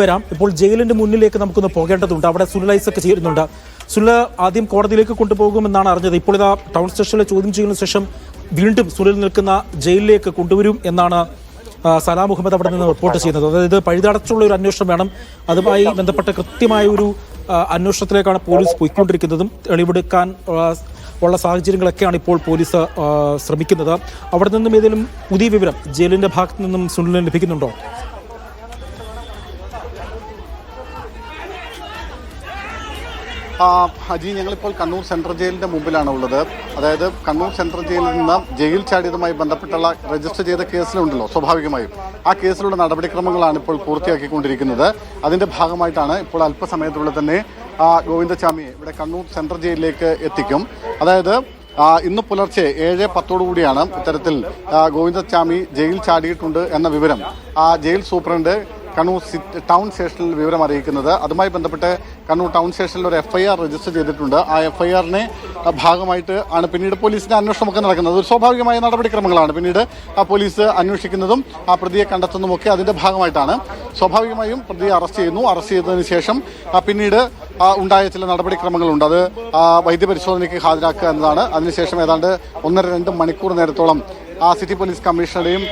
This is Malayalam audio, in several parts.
വരാം. ഇപ്പോൾ ജയിലിന്റെ മുന്നിലേക്ക് നമുക്കൊന്ന് പോകേണ്ടതുണ്ട്. അവിടെ സുനിലൈസൊക്കെ ചേരുന്നുണ്ട്. സുനില ആദ്യം കോടതിയിലേക്ക് കൊണ്ടുപോകുമെന്നാണ് അറിഞ്ഞത്. ഇപ്പോൾ ഇതാ ടൗൺ സ്റ്റേഷനിലെ ചോദ്യം ചെയ്യുന്ന ശേഷം വീണ്ടും സുനിൽ നിൽക്കുന്ന ജയിലിലേക്ക് കൊണ്ടുവരും എന്നാണ് സലാം മുഹമ്മദ് അവിടെ നിന്ന് റിപ്പോർട്ട് ചെയ്യുന്നത്. അതായത് പഴുതടച്ചുള്ള ഒരു അന്വേഷണം വേണം. അതുമായി ബന്ധപ്പെട്ട കൃത്യമായ ഒരു അന്വേഷണത്തിലേക്കാണ് പോലീസ് പോയിക്കൊണ്ടിരിക്കുന്നതും തെളിവെടുക്കാൻ ഉള്ള സാഹചര്യങ്ങളൊക്കെയാണ് ഇപ്പോൾ പോലീസ് ശ്രമിക്കുന്നത്. അവിടെ നിന്നും ഏതെങ്കിലും പുതിയ വിവരം ജയിലിന്റെ ഭാഗത്തു നിന്നും സുനിലിന് ലഭിക്കുന്നുണ്ടോ? അജി ഞങ്ങളിപ്പോൾ കണ്ണൂർ സെൻട്രൽ ജയിലിന്റെ മുമ്പിലാണ് ഉള്ളത്. അതായത് കണ്ണൂർ സെൻട്രൽ ജയിലിൽ നിന്ന് ജയിൽ ചാടിയതുമായി ബന്ധപ്പെട്ടുള്ള രജിസ്റ്റർ ചെയ്ത കേസിലുണ്ടല്ലോ സ്വാഭാവികമായും. ആ കേസിലുള്ള നടപടിക്രമങ്ങളാണ് ഇപ്പോൾ പൂർത്തിയാക്കിക്കൊണ്ടിരിക്കുന്നത്. അതിന്റെ ഭാഗമായിട്ടാണ് ഇപ്പോൾ അല്പസമയത്തുള്ളിൽ തന്നെ ആ, ഗോവിന്ദസ്വാമിയെ ഇവിടെ കണ്ണൂർ സെൻട്രൽ ജയിലിലേക്ക് എത്തിക്കും. അതായത് ഇന്ന് പുലർച്ചെ ഏഴ് പത്തോടുകൂടിയാണ് ഇത്തരത്തിൽ ഗോവിന്ദസ്വാമി ജയിൽ ചാടിയിട്ടുണ്ട് എന്ന വിവരം. ആ ജയിൽ സൂപ്രണ്ട് കണ്ണൂർ ടൗൺ സ്റ്റേഷനിൽ വിവരം അറിയിക്കുന്നത്. അതുമായി ബന്ധപ്പെട്ട് കണ്ണൂർ ടൗൺ സ്റ്റേഷനിൽ ഒരു എഫ്ഐആർ രജിസ്റ്റർ ചെയ്തിട്ടുണ്ട്. ആ എഫ്ഐആറിനെ ഭാഗമായിട്ട് ആണ് പിന്നീട് പോലീസിന്റെ അന്വേഷണമൊക്കെ നടക്കുന്നത്. ഒരു സ്വാഭാവികമായ നടപടിക്രമങ്ങളാണ് പിന്നീട് ആ പോലീസ് അന്വേഷിക്കുന്നതും ആ പ്രതിയെ കണ്ടെത്തുന്നതുമൊക്കെ അതിന്റെ ഭാഗമായിട്ടാണ്. സ്വാഭാവികമായും പ്രതിയെ അറസ്റ്റ് ചെയ്യുന്നു. അറസ്റ്റ് ചെയ്തതിനു ശേഷം പിന്നീട് ഉണ്ടായ ചില നടപടിക്രമങ്ങളുണ്ട്. അത് വൈദ്യപരിശോധനയ്ക്ക് ഹാജരാക്കുക എന്നതാണ്. അതിനുശേഷം ഏതാണ്ട് ഒന്നര രണ്ട് മണിക്കൂർ നേരത്തോളം സിറ്റി പോലീസ് കമ്മീഷണറുടെയും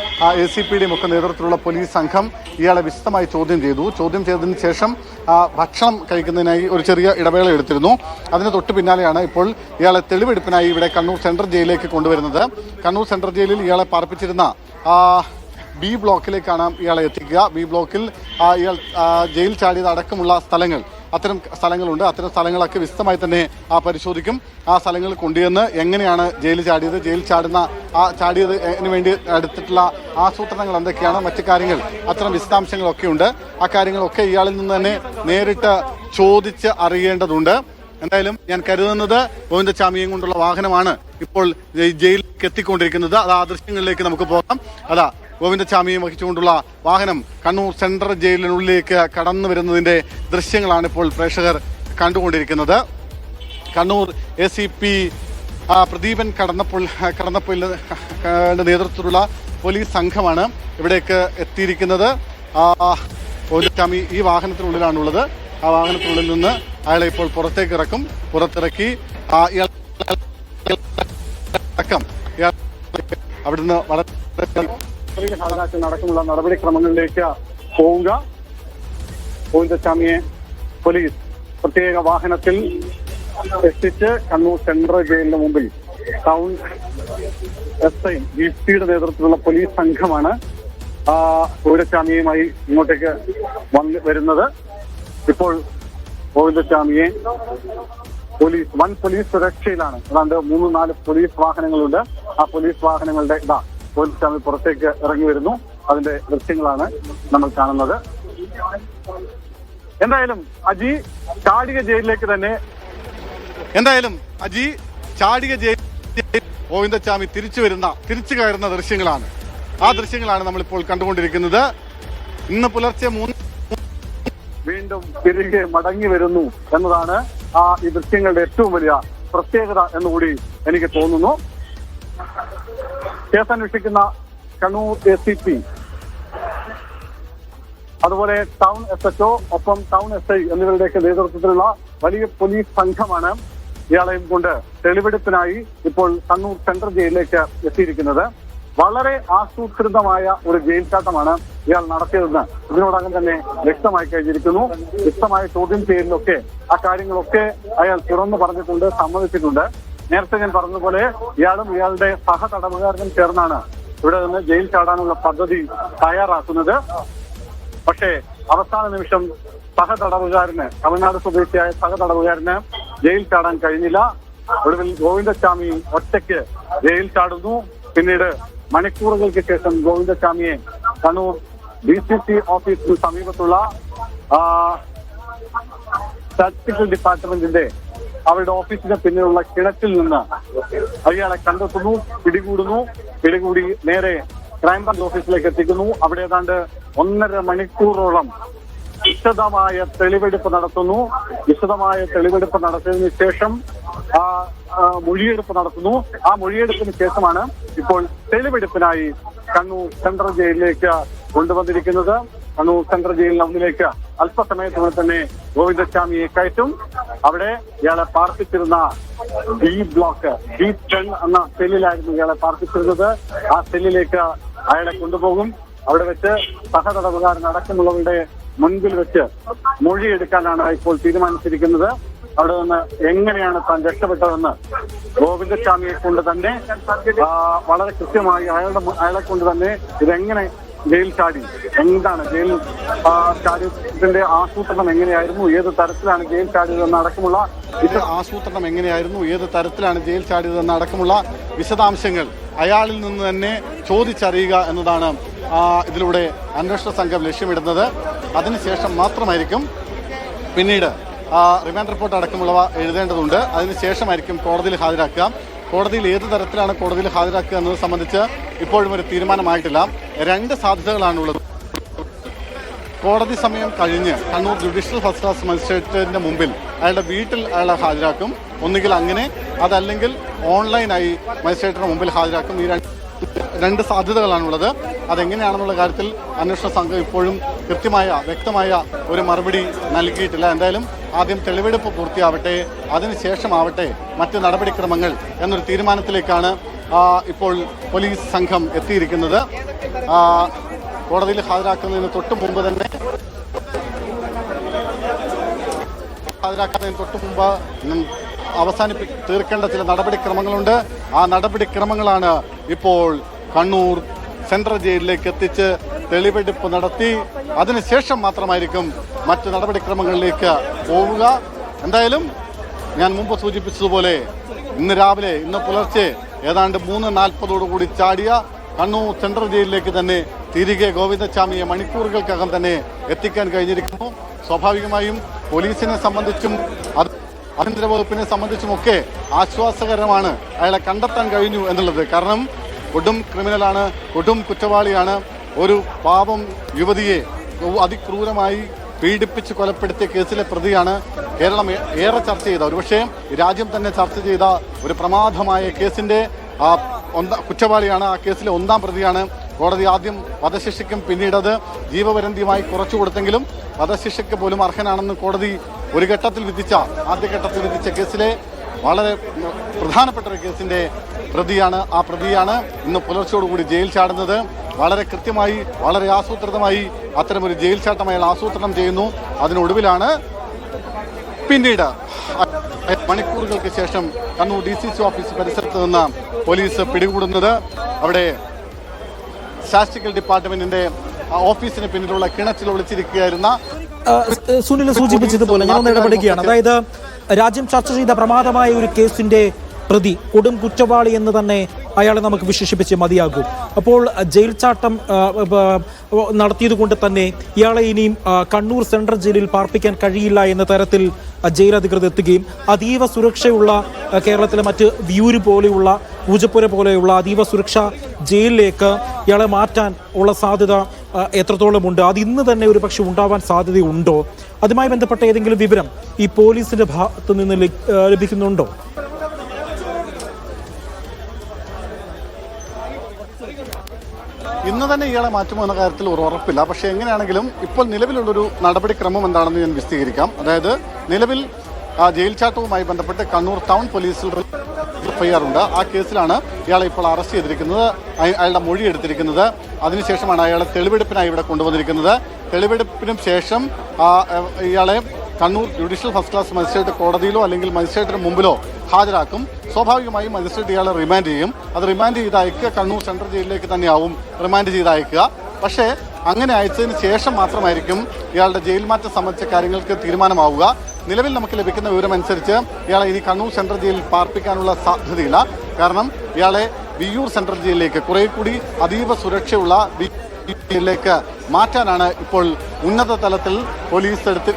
എ സി പിയുടെയും ഒക്കെ നേതൃത്വത്തിലുള്ള പോലീസ് സംഘം ഇയാളെ വിശദമായി ചോദ്യം ചെയ്തു. ചോദ്യം ചെയ്തതിന് ശേഷം ഭക്ഷണം കഴിക്കുന്നതിനായി ഒരു ചെറിയ ഇടവേള എടുത്തിരുന്നു. അതിന് തൊട്ട് പിന്നാലെയാണ് ഇപ്പോൾ ഇയാളെ തെളിവെടുപ്പിനായി ഇവിടെ കണ്ണൂർ സെൻട്രൽ ജയിലിലേക്ക് കൊണ്ടുവരുന്നത്. കണ്ണൂർ സെൻട്രൽ ജയിലിൽ ഇയാളെ പാർപ്പിച്ചിരുന്ന ബി ബ്ലോക്കിലേക്കാണ് ഇയാളെ എത്തിക്കുക. ബി ബ്ലോക്കിൽ ഇയാൾ ജയിൽ ചാടിയത് അടക്കമുള്ള സ്ഥലങ്ങൾ അത്തരം സ്ഥലങ്ങളുണ്ട്. അത്തരം സ്ഥലങ്ങളൊക്കെ വിശദമായി തന്നെ ആ പരിശോധിക്കും. ആ സ്ഥലങ്ങൾ കൊണ്ടുവന്ന് എങ്ങനെയാണ് ജയിലിൽ ചാടിയത് ജയിലിൽ ചാടുന്ന ആ ചാടിയത് അതിന് വേണ്ടി എടുത്തിട്ടുള്ള ആസൂത്രണങ്ങൾ എന്തൊക്കെയാണ് മറ്റു കാര്യങ്ങൾ അത്തരം വിശദാംശങ്ങളൊക്കെ ഉണ്ട്. ആ കാര്യങ്ങളൊക്കെ ഇയാളിൽ നിന്ന് തന്നെ നേരിട്ട് ചോദിച്ച് അറിയേണ്ടതുണ്ട്. എന്തായാലും ഞാൻ കരുതുന്നത് ഗോവിന്ദസ്വാമിയും കൊണ്ടുള്ള വാഹനമാണ് ഇപ്പോൾ ജയി- ജയിലിലേക്ക് എത്തിക്കൊണ്ടിരിക്കുന്നത്. അത് ആ ദൃശ്യങ്ങളിലേക്ക് നമുക്ക് പോകാം. അതാ ഗോവിന്ദചാമിയും വഹിച്ചുകൊണ്ടുള്ള വാഹനം കണ്ണൂർ സെൻട്രൽ ജയിലിനുള്ളിലേക്ക് കടന്നു വരുന്നതിന്റെ ദൃശ്യങ്ങളാണ് ഇപ്പോൾ പ്രേക്ഷകർ കണ്ടുകൊണ്ടിരിക്കുന്നത്. Kannur A C P Pradeepan കടന്നപ്പോൾ കടന്നപ്പോൾ നേതൃത്വത്തിലുള്ള പോലീസ് സംഘമാണ് ഇവിടേക്ക് എത്തിയിരിക്കുന്നത്. ഗോവിന്ദസ്വാമി ഈ വാഹനത്തിനുള്ളിലാണുള്ളത്. ആ വാഹനത്തിനുള്ളിൽ നിന്ന് അയാളെ ഇപ്പോൾ പുറത്തേക്ക് ഇറക്കും. പുറത്തിറക്കി അടക്കം. അവിടുന്ന് വളരെ ഹാജരാക്കൽ അടക്കമുള്ള നടപടിക്രമങ്ങളിലേക്ക് പോവുക. ഗോവിന്ദസ്വാമിയെ പോലീസ് പ്രത്യേക വാഹനത്തിൽ എത്തിച്ച് കണ്ണൂർ സെൻട്രൽ ജയിലിന് മുമ്പിൽ ടൗൺ എസ് ഐ ജി സിയുടെ നേതൃത്വത്തിലുള്ള പോലീസ് സംഘമാണ് ഗോവിന്ദസ്വാമിയുമായി ഇങ്ങോട്ടേക്ക് വന്ന് വരുന്നത്. ഇപ്പോൾ ഗോവിന്ദസ്വാമിയെ പോലീസ് വൻ പോലീസ് സുരക്ഷയിലാണ്. അതാണ്ട് മൂന്ന് നാല് പോലീസ് വാഹനങ്ങളുണ്ട്. ആ പോലീസ് വാഹനങ്ങളുടെ ഇതാ ഗോവിന്ദസ്വാമി പുറത്തേക്ക് ഇറങ്ങി വരുന്നു. അതിന്റെ ദൃശ്യങ്ങളാണ് നമ്മൾ കാണുന്നത്. എന്തായാലും അജി ചാടിക ജയിലിലേക്ക് തന്നെ എന്തായാലും അജി ചാടിക ജയിൽ ഗോവിന്ദസ്വാമി തിരിച്ചു വരുന്ന തിരിച്ചു കയറുന്ന ദൃശ്യങ്ങളാണ്. ആ ദൃശ്യങ്ങളാണ് നമ്മളിപ്പോൾ കണ്ടുകൊണ്ടിരിക്കുന്നത്. ഇന്ന് പുലർച്ചെ മൂന്ന് വീണ്ടും തിരികെ മടങ്ങി വരുന്നു എന്നതാണ് ആ ഈ ദൃശ്യങ്ങളുടെ ഏറ്റവും വലിയ പ്രത്യേകത എന്നുകൂടി എനിക്ക് തോന്നുന്നു. കേസ് അന്വേഷിക്കുന്ന കണ്ണൂർ എ സി പി അതുപോലെ ടൗൺ എസ് എച്ച് ഒപ്പം ടൗൺ എസ് ഐ എന്നിവരുടെയൊക്കെ നേതൃത്വത്തിലുള്ള വലിയ പോലീസ് സംഘമാണ് ഇയാളെയും കൊണ്ട് തെളിവെടുപ്പിനായി ഇപ്പോൾ കണ്ണൂർ സെൻട്രൽ ജയിലിലേക്ക് എത്തിയിരിക്കുന്നത്. വളരെ ആസൂത്രിതമായ ഒരു ജയിൽ ചാട്ടമാണ് ഇയാൾ നടത്തിയതെന്ന് ഇതിനോടകം തന്നെ വ്യക്തമായി കഴിഞ്ഞിരിക്കുന്നു. വ്യക്തമായ ചോദ്യം ചെയ്യലിലൊക്കെ ആ കാര്യങ്ങളൊക്കെ അയാൾ തുറന്നു പറഞ്ഞിട്ടുണ്ട് സമ്മതിച്ചിട്ടുണ്ട്. നേരത്തെ ഞാൻ പറഞ്ഞതുപോലെ ഇയാളും ഇയാളുടെ സഹ തടവുകാരനും ചേർന്നാണ് ഇവിടെ നിന്ന് ജയിൽ ചാടാനുള്ള പദ്ധതി തയ്യാറാക്കുന്നത്. പക്ഷേ അവസാന നിമിഷം സഹ തടവുകാരന് തമിഴ്നാട് സ്വദേശിയായ സഹ തടവുകാരന് ജയിൽ ചാടാൻ കഴിഞ്ഞില്ല. ഒടുവിൽ ഗോവിന്ദസ്വാമി ഒറ്റയ്ക്ക് ജയിൽ ചാടുന്നു. പിന്നീട് മണിക്കൂറുകൾക്ക് ശേഷം ഗോവിന്ദസ്വാമിയെ കണ്ണൂർ ഡി സി സി ഓഫീസിന് സമീപത്തുള്ള സ്റ്റാറ്റിസ്റ്റിക്കൽ ഡിപ്പാർട്ട്മെന്റിന്റെ അവരുടെ ഓഫീസിന് പിന്നിലുള്ള കിണറ്റിൽ നിന്ന് അയാളെ കണ്ടെത്തുന്നു പിടികൂടുന്നു പിടികൂടി നേരെ ക്രൈംബ്രാഞ്ച് ഓഫീസിലേക്ക് എത്തിക്കുന്നു. അവിടെ ഏതാണ്ട് ഒന്നര മണിക്കൂറോളം വിശദമായ തെളിവെടുപ്പ് നടത്തുന്നു. വിശദമായ തെളിവെടുപ്പ് നടത്തിയതിനു ശേഷം ആ മൊഴിയെടുപ്പ് നടത്തുന്നു. ആ മൊഴിയെടുപ്പിന് ശേഷമാണ് ഇപ്പോൾ തെളിവെടുപ്പിനായി കണ്ണൂർ സെൻട്രൽ ജയിലിലേക്ക് കൊണ്ടുവന്നിരിക്കുന്നത്. കണ്ണൂർ സെൻട്രൽ ജയിലിന് മുന്നിലേക്ക് അല്പസമയത്തിനുള്ളിൽ തന്നെ ഗോവിന്ദസ്വാമിയെ കയറ്റും. അവിടെ ഇയാളെ പാർപ്പിച്ചിരുന്ന ബി ബ്ലോക്ക് ബി ടെൻ എന്ന സെല്ലിലായിരുന്നു ഇയാളെ പാർപ്പിച്ചിരുന്നത്. ആ സെല്ലിലേക്ക് അയാളെ കൊണ്ടുപോകും. അവിടെ വെച്ച് സഹതടവുകാരൻ അടക്കമുള്ളവരുടെ മുൻപിൽ വെച്ച് മൊഴിയെടുക്കാനാണ് ഇപ്പോൾ തീരുമാനിച്ചിരിക്കുന്നത്. അവിടെ നിന്ന് എങ്ങനെയാണ് താൻ രക്ഷപ്പെട്ടതെന്ന് ഗോവിന്ദസ്വാമിയെ കൊണ്ട് തന്നെ വളരെ കൃത്യമായി അയാളുടെ അയാളെ കൊണ്ട് തന്നെ ഇതെങ്ങനെ ജയിൽ ചാടി. എന്താണ് ജയിൽ ചാടിയതിന്റെ ആസൂത്രണം എങ്ങനെയായിരുന്നു? ഏത് തരത്തിലാണ് ജയിൽ ചാടിയതെന്ന് അടക്കമുള്ള ഇത് ആസൂത്രണം എങ്ങനെയായിരുന്നു? ഏത് തരത്തിലാണ് ജയിൽ ചാടിയതെന്ന് അടക്കമുള്ള വിശദാംശങ്ങൾ അയാളിൽ നിന്ന് തന്നെ ചോദിച്ചറിയുക എന്നതാണ് ഇതിലൂടെ അന്വേഷണ സംഘം ലക്ഷ്യമിടുന്നത്. അതിനുശേഷം മാത്രമായിരിക്കും പിന്നീട് റിമാൻഡ് റിപ്പോർട്ട് അടക്കമുള്ളവ എഴുതേണ്ടതുണ്ട്. അതിനുശേഷമായിരിക്കും കോടതിയിൽ ഹാജരാക്കുക. കോടതിയിൽ ഏത് തരത്തിലാണ് കോടതിയിൽ ഹാജരാക്കുക എന്നത് സംബന്ധിച്ച് ഇപ്പോഴും ഒരു തീരുമാനമായിട്ടില്ല. രണ്ട് സാധ്യതകളാണുള്ളത്. കോടതി സമയം കഴിഞ്ഞ് കണ്ണൂർ ജുഡീഷ്യൽ ഫസ്റ്റ് ക്ലാസ് മജിസ്ട്രേറ്റിന്റെ മുമ്പിൽ അയാളുടെ വീട്ടിൽ അയാളെ ഹാജരാക്കും. ഒന്നുകിൽ അങ്ങനെ അതല്ലെങ്കിൽ ഓൺലൈനായി മജിസ്ട്രേറ്റിന്റെ മുമ്പിൽ ഹാജരാക്കും. ഈ രണ്ട് രണ്ട് സാധ്യതകളാണുള്ളത്. അതെങ്ങനെയാണെന്നുള്ള കാര്യത്തിൽ അന്വേഷണ സംഘം ഇപ്പോഴും കൃത്യമായ വ്യക്തമായ ഒരു മറുപടി നൽകിയിട്ടില്ല. എന്തായാലും ആദ്യം തെളിവെടുപ്പ് പൂർത്തിയാവട്ടെ അതിനുശേഷമാവട്ടെ മറ്റ് നടപടിക്രമങ്ങൾ എന്നൊരു തീരുമാനത്തിലേക്കാണ് ഇപ്പോൾ പോലീസ് സംഘം എത്തിയിരിക്കുന്നത്. കോടതിയിൽ ഹാജരാക്കുന്നതിന് തൊട്ട് മുമ്പ് തന്നെ ഹാജരാക്കുന്നതിന് തൊട്ട് മുമ്പ് അവസാനിപ്പി തീർക്കേണ്ട ചില നടപടിക്രമങ്ങളുണ്ട്. ആ നടപടിക്രമങ്ങളാണ് ഇപ്പോൾ കണ്ണൂർ സെൻട്രൽ ജയിലിലേക്ക് എത്തിച്ച് തെളിവെടുപ്പ് നടത്തി. അതിനുശേഷം മാത്രമായിരിക്കും മറ്റ് നടപടിക്രമങ്ങളിലേക്ക് പോവുക. എന്തായാലും ഞാൻ മുമ്പ് സൂചിപ്പിച്ചതുപോലെ ഇന്ന് രാവിലെ ഇന്ന് പുലർച്ചെ ഏതാണ്ട് മൂന്ന് നാൽപ്പതോടുകൂടി ചാടിയ കണ്ണൂർ സെൻട്രൽ ജയിലിലേക്ക് തന്നെ തിരികെ ഗോവിന്ദസ്വാമിയെ മണിക്കൂറുകൾക്കകം തന്നെ എത്തിക്കാൻ കഴിഞ്ഞിരിക്കുന്നു. സ്വാഭാവികമായും പോലീസിനെ സംബന്ധിച്ചും അത് ആഭ്യന്തര വകുപ്പിനെ സംബന്ധിച്ചുമൊക്കെ ആശ്വാസകരമാണ് അയാളെ കണ്ടെത്താൻ കഴിഞ്ഞു എന്നുള്ളത്. കാരണം കൊടും ക്രിമിനലാണ് കൊടും കുറ്റവാളിയാണ്. ഒരു പാപം യുവതിയെ അതിക്രൂരമായി പീഡിപ്പിച്ച് കൊലപ്പെടുത്തിയ കേസിലെ പ്രതിയാണ് കേരളം ഏറെ ചർച്ച ചെയ്ത. ഒരുപക്ഷെ രാജ്യം തന്നെ ചർച്ച ചെയ്ത ഒരു പ്രമാദമായ കേസിന്റെ കുറ്റവാളിയാണ് ആ കേസിലെ ഒന്നാം പ്രതിയാണ്. കോടതി ആദ്യം വധശിക്ഷയ്ക്കും പിന്നീട് അത് കുറച്ചു കൊടുത്തെങ്കിലും വധശിക്ഷയ്ക്ക് പോലും അർഹനാണെന്ന് കോടതി ഒരു ഘട്ടത്തിൽ വിധിച്ച ആദ്യഘട്ടത്തിൽ വിധിച്ച കേസിലെ വളരെ പ്രധാനപ്പെട്ട ഒരു കേസിന്റെ പ്രതിയാണ് ആ പ്രതിയാണ് ഇന്ന് പുലർച്ചയോടുകൂടി ജയിൽ ചാടുന്നത്. വളരെ കൃത്യമായി വളരെ ആസൂത്രിതമായി അത്തരമൊരു ജയിൽ ചാട്ടം അയാൾ ആസൂത്രണം ചെയ്യുന്നു. അതിനൊടുവിലാണ് പിന്നീട് മണിക്കൂറുകൾക്ക് ശേഷം Kannur D C C office പരിസരത്ത് നിന്ന് പോലീസ് പിടികൂടുന്നത്. അവിടെ സ്റ്റാറ്റിസ്റ്റിക്കൽ ഡിപ്പാർട്ട്മെന്റിന്റെ ഓഫീസിന് പിന്നിലുള്ള കിണറ്റിൽ ഒളിച്ചിരിക്കുകയായിരുന്ന സുനിൽ സൂചിപ്പിച്ചതുപോലെ ഞാൻ ഇടപെടുകയാണ്. അതായത് രാജ്യം ചർച്ച ചെയ്ത പ്രമാദമായ ഒരു കേസിന്റെ പ്രതി കൊടും കുറ്റവാളി എന്ന് തന്നെ അയാളെ നമുക്ക് വിശേഷിപ്പിച്ച് മതിയാകും. അപ്പോൾ ജയിൽ ചാട്ടം നടത്തിയത് കൊണ്ട് തന്നെ ഇയാളെ ഇനിയും കണ്ണൂർ സെൻട്രൽ ജയിലിൽ പാർപ്പിക്കാൻ കഴിയില്ല എന്ന തരത്തിൽ ജയിൽ അധികൃതർ എത്തുകയും അതീവ സുരക്ഷയുള്ള കേരളത്തിലെ മറ്റ് വ്യൂര് പോലെയുള്ള പൂജപ്പുര പോലെയുള്ള അതീവ സുരക്ഷ ജയിലിലേക്ക് ഇയാളെ മാറ്റാൻ ഉള്ള സാധ്യത എത്രത്തോളമുണ്ട്? അത് ഇന്ന് തന്നെ ഒരു പക്ഷെ ഉണ്ടാവാൻ സാധ്യതയുണ്ടോ? അതുമായി ബന്ധപ്പെട്ട ഏതെങ്കിലും വിവരം ഈ പോലീസിന്റെ ഭാഗത്ത് നിന്ന് ലഭിക്കുന്നുണ്ടോ? ഇന്ന് തന്നെ ഇയാളെ മാറ്റുമോ എന്ന കാര്യത്തിൽ ഒരു ഉറപ്പില്ല. പക്ഷേ എങ്ങനെയാണെങ്കിലും ഇപ്പോൾ നിലവിലുള്ളൊരു നടപടിക്രമം എന്താണെന്ന് ഞാൻ വിശദീകരിക്കാം. അതായത് നിലവിൽ ജയിൽ ചാട്ടവുമായി ബന്ധപ്പെട്ട് കണ്ണൂർ ടൗൺ പോലീസിൽ എഫ്ഐആർ ഉണ്ട്. ആ കേസിലാണ് ഇയാളെ ഇപ്പോൾ അറസ്റ്റ് ചെയ്തിരിക്കുന്നത്. അയാളുടെ മൊഴി എടുത്തിരിക്കുന്നത്. അതിനുശേഷമാണ് അയാളെ തെളിവെടുപ്പിനായി ഇവിടെ കൊണ്ടുവന്നിരിക്കുന്നത്. തെളിവെടുപ്പിനും ശേഷം ഇയാളെ Kannur judicial first class magistrate കോടതിയിലോ അല്ലെങ്കിൽ മജിസ്ട്രേറ്റിന് മുമ്പിലോ ഹാജരാക്കും. സ്വാഭാവികമായും മജിസ്ട്രേറ്റ് ഇയാളെ റിമാൻഡ് ചെയ്യും. അത് റിമാൻഡ് ചെയ്ത് അയക്കുക കണ്ണൂർ സെൻട്രൽ ജയിലിലേക്ക് തന്നെയാവും റിമാൻഡ് ചെയ്ത് അയക്കുക. പക്ഷേ അങ്ങനെ അയച്ചതിന് ശേഷം മാത്രമായിരിക്കും ഇയാളുടെ ജയിൽ മാറ്റം സംബന്ധിച്ച കാര്യങ്ങൾക്ക് തീരുമാനമാവുക. നിലവിൽ നമുക്ക് ലഭിക്കുന്ന വിവരമനുസരിച്ച് ഇയാളെ ഇനി കണ്ണൂർ സെൻട്രൽ ജയിലിൽ പാർപ്പിക്കാനുള്ള സാധ്യതയില്ല. കാരണം ഇയാളെ വിയ്യൂർ സെൻട്രൽ ജയിലിലേക്ക് കുറെ കൂടി അതീവ സുരക്ഷയുള്ള ിലേക്ക് മാറ്റാനാണ് ഇപ്പോൾ ഉന്നത തലത്തിൽ പോലീസ് എടുത്ത്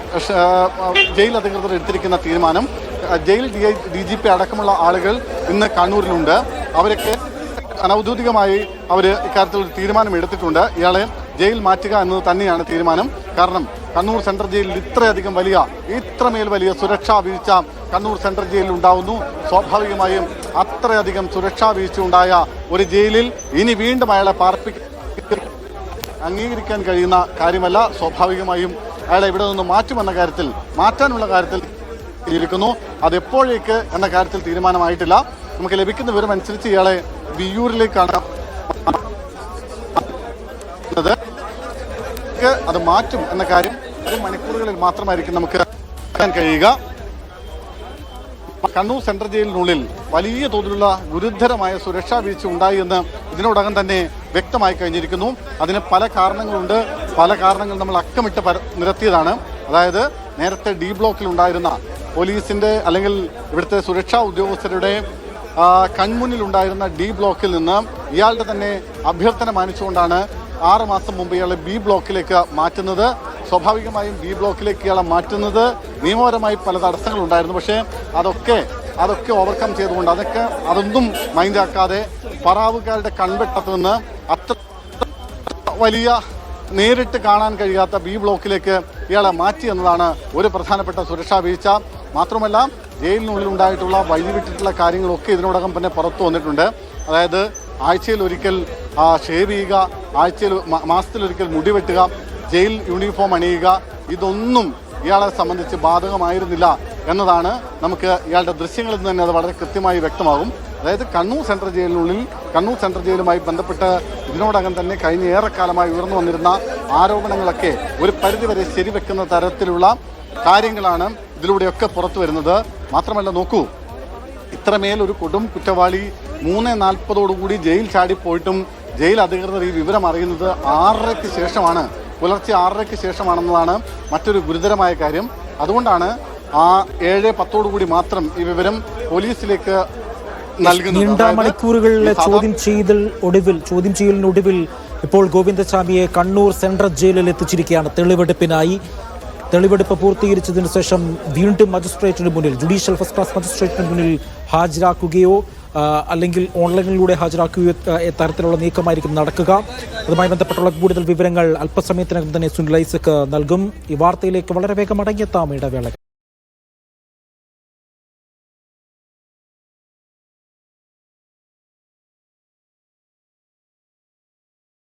ജയിൽ അധികൃതർ എടുത്തിരിക്കുന്ന തീരുമാനം. Jail D I G P P അടക്കമുള്ള ആളുകൾ ഇന്ന് കണ്ണൂരിലുണ്ട്. അവരൊക്കെ അനൗദ്യോഗികമായി അവർ ഇക്കാര്യത്തിൽ ഒരു തീരുമാനം എടുത്തിട്ടുണ്ട്. ഇയാളെ ജയിൽ മാറ്റുക എന്നത് തന്നെയാണ് തീരുമാനം. കാരണം കണ്ണൂർ സെൻട്രൽ ജയിലിൽ ഇത്രയധികം വലിയ ഇത്രമേൽ വലിയ സുരക്ഷാ വീഴ്ച കണ്ണൂർ സെൻട്രൽ ജയിലിൽ ഉണ്ടാവുന്നു. സ്വാഭാവികമായും അത്രയധികം സുരക്ഷാ വീഴ്ച ഉണ്ടായ ഒരു ജയിലിൽ ഇനി വീണ്ടും അയാളെ പാർപ്പിക്ക അംഗീകരിക്കാൻ കഴിയുന്ന കാര്യമല്ല. സ്വാഭാവികമായും അയാളെ ഇവിടെ നിന്ന് മാറ്റുമെന്ന കാര്യത്തിൽ മാറ്റാനുള്ള കാര്യത്തിൽ ഇരിക്കുന്നു. അതെപ്പോഴേക്ക് എന്ന കാര്യത്തിൽ തീരുമാനമായിട്ടില്ല. നമുക്ക് ലഭിക്കുന്ന വിവരം അനുസരിച്ച് ഇയാളെ വിയൂരിലേക്കാണ് അത് മാറ്റും എന്ന കാര്യം ഒരു മണിക്കൂറുകളിൽ മാത്രമായിരിക്കും നമുക്ക് അറിയാൻ കഴിയുക. കണ്ണൂർ സെൻട്രൽ ജയിലിനുള്ളിൽ വലിയ തോതിലുള്ള ഗുരുതരമായ സുരക്ഷാ വീഴ്ച ഉണ്ടായി എന്ന് ഇതിനോടകം തന്നെ വ്യക്തമായി കഴിഞ്ഞിരിക്കുന്നു. അതിന് പല കാരണങ്ങളുണ്ട്. പല കാരണങ്ങൾ നമ്മൾ അക്കമിട്ട് നിരത്തിയതാണ്. അതായത് നേരത്തെ ഡി ബ്ലോക്കിൽ ഉണ്ടായിരുന്ന പോലീസിന്റെ അല്ലെങ്കിൽ ഇവിടുത്തെ സുരക്ഷാ ഉദ്യോഗസ്ഥരുടെ കൺമുന്നിലുണ്ടായിരുന്ന ഡി ബ്ലോക്കിൽ നിന്ന് ഇയാളുടെ തന്നെ അഭ്യർത്ഥന മാനിച്ചുകൊണ്ടാണ് ആറ് മാസം മുമ്പ് ഇയാളെ ബി ബ്ലോക്കിലേക്ക് മാറ്റുന്നത്. സ്വാഭാവികമായും ബി ബ്ലോക്കിലേക്ക് ഇയാളെ മാറ്റുന്നത് നിയമപരമായി പല തടസ്സങ്ങളുണ്ടായിരുന്നു. പക്ഷേ അതൊക്കെ അതൊക്കെ ഓവർകം ചെയ്തുകൊണ്ട് അതൊക്കെ അതൊന്നും മൈൻഡാക്കാതെ പറാവുകാരുടെ കൺവെട്ടത്തു നിന്ന് അത്ര വലിയ നേരിട്ട് കാണാൻ കഴിയാത്ത ബി ബ്ലോക്കിലേക്ക് ഇയാളെ മാറ്റി എന്നതാണ് ഒരു പ്രധാനപ്പെട്ട സുരക്ഷാ വീഴ്ച. മാത്രമല്ല ജയിലിനുള്ളിൽ ഉണ്ടായിട്ടുള്ള വഴിവിട്ടിട്ടുള്ള കാര്യങ്ങളൊക്കെ ഇതിനോടകം തന്നെ പുറത്തു വന്നിട്ടുണ്ട്. അതായത് ആഴ്ചയിൽ ഒരിക്കൽ ഷേവ് ചെയ്യുക ആഴ്ചയിൽ മാസത്തിലൊരിക്കൽ മുടി വെട്ടുക ജയിൽ യൂണിഫോം അണിയുക ഇതൊന്നും ഇയാളെ സംബന്ധിച്ച് ബാധകമായിരുന്നില്ല എന്നതാണ് നമുക്ക് ഇയാളുടെ ദൃശ്യങ്ങളിൽ നിന്ന് തന്നെ അത് വളരെ കൃത്യമായി വ്യക്തമാകും. അതായത് കണ്ണൂർ സെൻട്രൽ ജയിലിനുള്ളിൽ കണ്ണൂർ സെൻട്രൽ ജയിലുമായി ബന്ധപ്പെട്ട് ഇതിനോടകം തന്നെ കഴിഞ്ഞ ഏറെക്കാലമായി ഉയർന്നു വന്നിരുന്ന ആരോപണങ്ങളൊക്കെ ഒരു പരിധിവരെ ശരിവെക്കുന്ന തരത്തിലുള്ള കാര്യങ്ങളാണ് ഇതിലൂടെയൊക്കെ പുറത്തു വരുന്നത്. മാത്രമല്ല നോക്കൂ ഇത്രമേൽ ഒരു കൊടും കുറ്റവാളി മൂന്ന് നാൽപ്പതോടുകൂടി ജയിൽ ചാടിപ്പോയിട്ടും ജയിൽ അധികൃതർ ഈ വിവരം അറിയുന്നത് ആറരയ്ക്ക് ശേഷമാണ് പുലർച്ചെ ആറരയ്ക്ക് ശേഷമാണെന്നതാണ് മറ്റൊരു ഗുരുതരമായ കാര്യം. അതുകൊണ്ടാണ് ആ ഏഴ് പത്തോടുകൂടി മാത്രം ഈ വിവരം പോലീസിലേക്ക് നീണ്ട മണിക്കൂറുകളിലെ ചോദ്യം ചെയ്തൽ ഒടുവിൽ ചോദ്യം ചെയ്യലിനൊടുവിൽ ഇപ്പോൾ ഗോവിന്ദസ്വാമിയെ കണ്ണൂർ സെൻട്രൽ ജയിലിൽ എത്തിച്ചിരിക്കുകയാണ്. തെളിവെടുപ്പിനായി തെളിവെടുപ്പ് പൂർത്തീകരിച്ചതിനു ശേഷം വീണ്ടും മജിസ്ട്രേറ്റിന് മുന്നിൽ ജുഡീഷ്യൽ ഫസ്റ്റ് ക്ലാസ് മജിസ്ട്രേറ്റിന് മുന്നിൽ ഹാജരാക്കുകയോ അല്ലെങ്കിൽ ഓൺലൈനിലൂടെ ഹാജരാക്കുകയോ തരത്തിലുള്ള നീക്കമായിരിക്കും നടക്കുക. അതുമായി ബന്ധപ്പെട്ടുള്ള കൂടുതൽ വിവരങ്ങൾ അല്പസമയത്തിനകം തന്നെ സുനിൽ ഐസക് നൽകും. ഈ വാർത്തയിലേക്ക് വളരെ വേഗം അടങ്ങിയെത്താം ഇടവേള